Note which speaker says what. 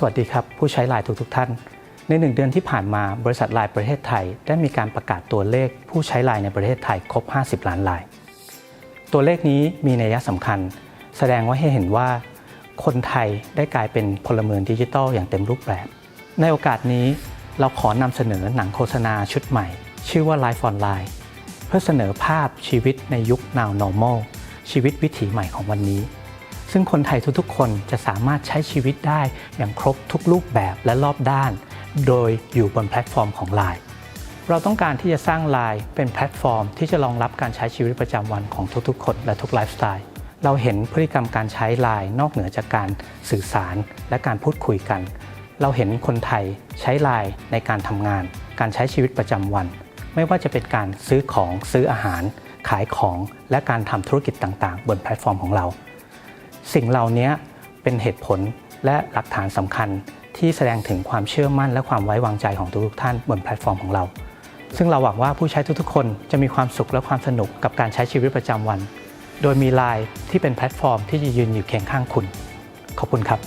Speaker 1: สวัสดีครับ ผู้ใช้ไลน์ทุกทท่าน ในหนึ่งเดือนที่ผ่านมาบริษัทไลน์ประเทศไทย ได้มีการประกาศตัวเลขผู้ใช้ไลน์ในประเทศไทยครบ 50 ล้านราย ตัวเลขนี้มีนัยสำคัญ แสดงว่าให้เห็นว่า คนไทยได้กลายเป็นพลเมืองดิจิทัลอย่างเต็มรูปแบบ ในโอกาสนี้เราขอนำเสนอหนังโฆษณาชุดใหม่ ชื่อว่า Life on Line เพื่อเสนอภาพชีวิตในยุค Now Normal ชีวิตวิถีใหม่ของวันนี้ ซึ่งคนไทยทุกๆ คนจะสามารถใช้ชีวิตได้อย่างครบทุกรูปแบบและรอบด้าน โดยอยู่บนแพลตฟอร์มของ Line เราต้องการที่จะสร้าง Line เป็นแพลตฟอร์ม ที่จะรองรับการใช้ชีวิตประจำวันของทุกๆ คนและทุกไลฟ์สไตล์เราเห็นพฤติกรรมการใช้ Line นอกเหนือจากการสื่อสารและการพูดคุยกัน เราเห็นคนไทยใช้ Line ในการทำงาน การใช้ชีวิตประจำวัน ไม่ว่าจะเป็นการซื้อของซื้ออาหาร ขายของและการทำธุรกิจต่างๆ บนแพลตฟอร์มของเรา สิ่งเหล่านี้เป็นเหตุผลและหลักฐานสำคัญที่แสดงถึงความเชื่อมั่นและความไว้วางใจของทุกๆท่านบนแพลตฟอร์มของเรา ซึ่งเราหวังว่าผู้ใช้ทุกๆ คนจะมีความสุขและความสนุกกับการใช้ชีวิตประจำวัน โดยมีไลน์ที่เป็นแพลตฟอร์มที่จะยืนอยู่เคียงข้างคุณ ขอบคุณครับ